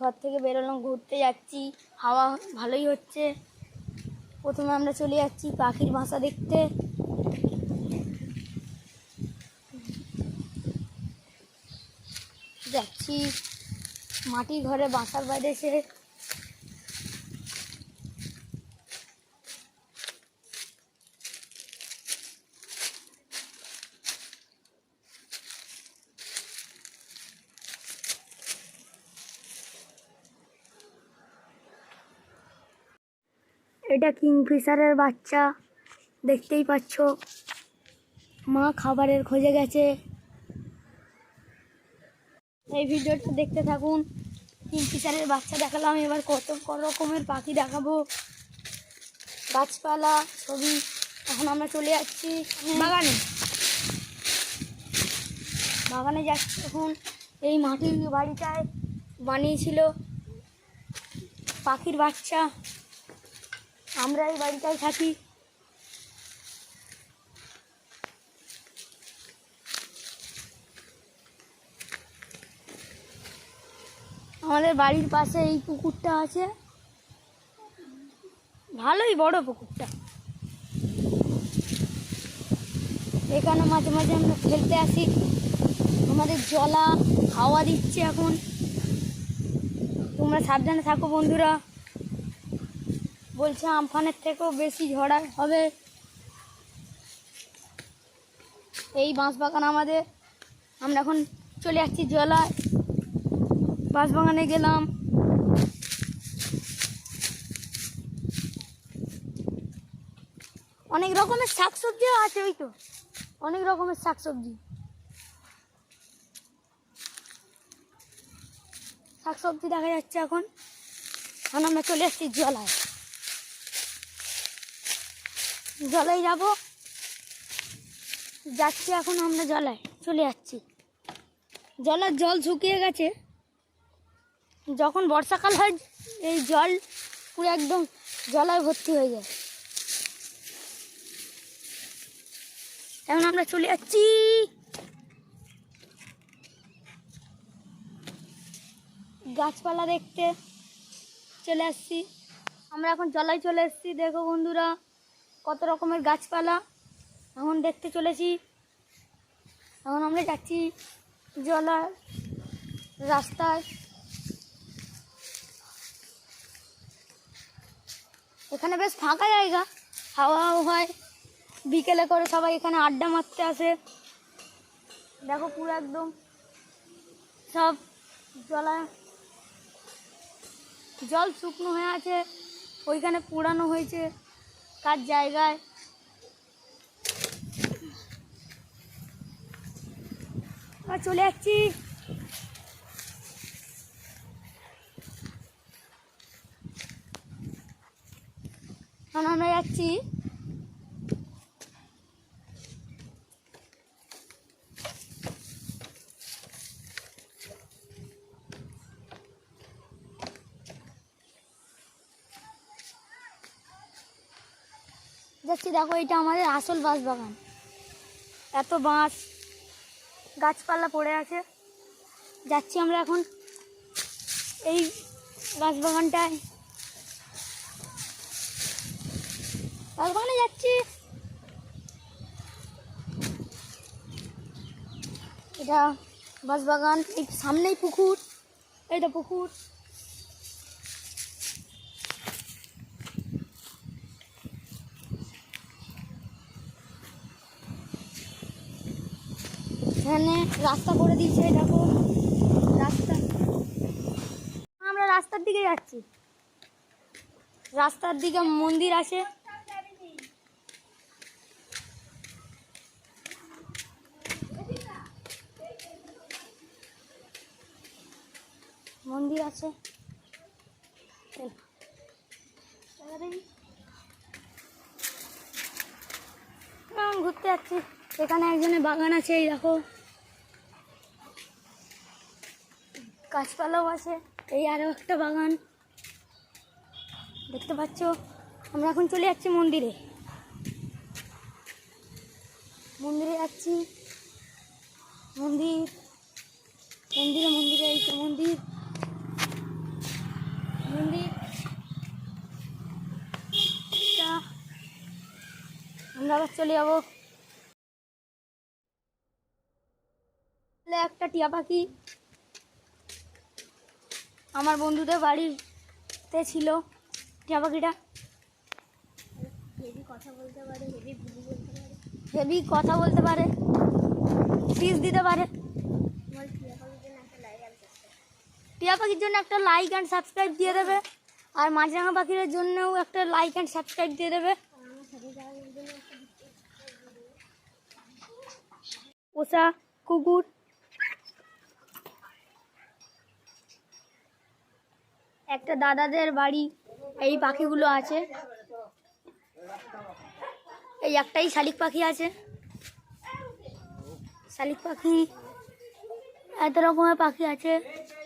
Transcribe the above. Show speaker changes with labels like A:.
A: ঘর থেকে বেরোলাম, ঘুরতে যাচ্ছি, হাওয়া ভালোই হচ্ছে। প্রথমে আমরা চলে যাচ্ছি পাখির বাসা দেখতে। যাচ্ছি মাটির ঘরে, বাসার বাইরে এটা কিংফিশারের বাচ্চা দেখতেই পাচ্ছ। মা খাবারের খোঁজে গেছে। এই ভিডিওটা দেখতে থাকুন। কিংফিশারের বাচ্চা দেখালাম এবার কত রকমের পাখি দেখাবো। গাছপালা ছবি। এখন আমরা চলে যাচ্ছি বাগানে। বাগানে যাচ্ছি এখন। এই মাটির বাড়িটায় বানিয়েছিল পাখির বাচ্চা। আমরা এই বাড়িটায় থাকি। আমাদের বাড়ির পাশে এই পুকুরটা আছে। ভালোই বড় পুকুরটা। এখানে মাঝে মাঝে আমরা খেলতে আসি। আমাদের জলা, হাওয়া দিচ্ছে এখন। তোমরা সাবধানে থাকো বন্ধুরা। বলছে আমফানের থেকেও বেশি ঝড়া হবে। এই বাঁশ বাগান আমাদের। আমরা এখন চলে যাচ্ছি জলায়। বাঁশ বাগানে গেলাম। অনেক রকমের শাকসবজিও আছে, ওই তো। অনেক রকমের শাকসবজি। শাকসবজি দেখা যাচ্ছে এখন। এখন আমরা চলে আসছি জলায়। জলায় যাব। যাচ্ছি এখন আমরা জলায় চলে যাচ্ছি। জলার জল শুকিয়ে গেছে। যখন বর্ষাকাল হয়, এই জল পুরো একদম জলায় ভর্তি হয়ে যায়। এখন আমরা চলে যাচ্ছি। গাছপালা দেখতে চলে আসছি। আমরা এখন জলায় চলে এসেছি। দেখো বন্ধুরা কত রকমের গাছপালা। এখন দেখতে চলেছি। এখন আমরা যাচ্ছি জলার রাস্তায়। এখানে বেশ ফাঁকা জায়গা। হাওয়াও হয়। বিকেলে করে সবাই এখানে আড্ডা মারতে আসে। দেখো পুরো একদম সব জলা। জল শুকনো হয়ে আছে। ওইখানে পুরানো হয়েছে। কার জায়গায় আর চলে যাচ্ছি এখন আমরা যাচ্ছি যাচ্ছি দেখো, এটা আমাদের আসল বাঁশ বাগান। এত বাঁশ, গাছপালা পড়ে আছে। যাচ্ছি আমরা এখন এই বাঁশ বাগানটায়। বাঁশ বাগানে যাচ্ছি। এটা বাঁশ বাগান, এই সামনেই পুকুর এইটা পুকুর। এখানে রাস্তা করে দিয়েছে দেখো। রাস্তা। আমরা রাস্তার দিকে যাচ্ছি। রাস্তার দিকে মন্দির আছে। মন্দির আছে। ঘুরতে যাচ্ছি। এখানে একজনের বাগান আছে, এই দেখো। গাছপালাও আছে, এই আরও একটা বাগান। দেখতে পাচ্ছ? আমরা এখন চলে যাচ্ছি মন্দিরে। মন্দিরে যাচ্ছি। মন্দির। মন্দিরে মন্দিরে, এই তো মন্দির। মন্দির। আমরা আবার চলে যাব। টিয়া পাখি আমার বন্ধুদের বাড়িতে ছিল টিয়া পাখিটা।
B: হেভি কথা বলতে পারে
A: ফিস দিতে পারে। টিয়া পাখির জন্য একটা লাইক অ্যান্ড সাবস্ক্রাইব দিয়ে দেবে, আর মাছরাঙা পাখির জন্যও একটা লাইক অ্যান্ড সাবস্ক্রাইব দিয়ে দেবে। পোষা কুকুর একটা দাদাদের বাড়ি, এই পাখিগুলো আছে। এই একটাই শালিক পাখি আছে। শালিক পাখি এত রকমের পাখি আছে।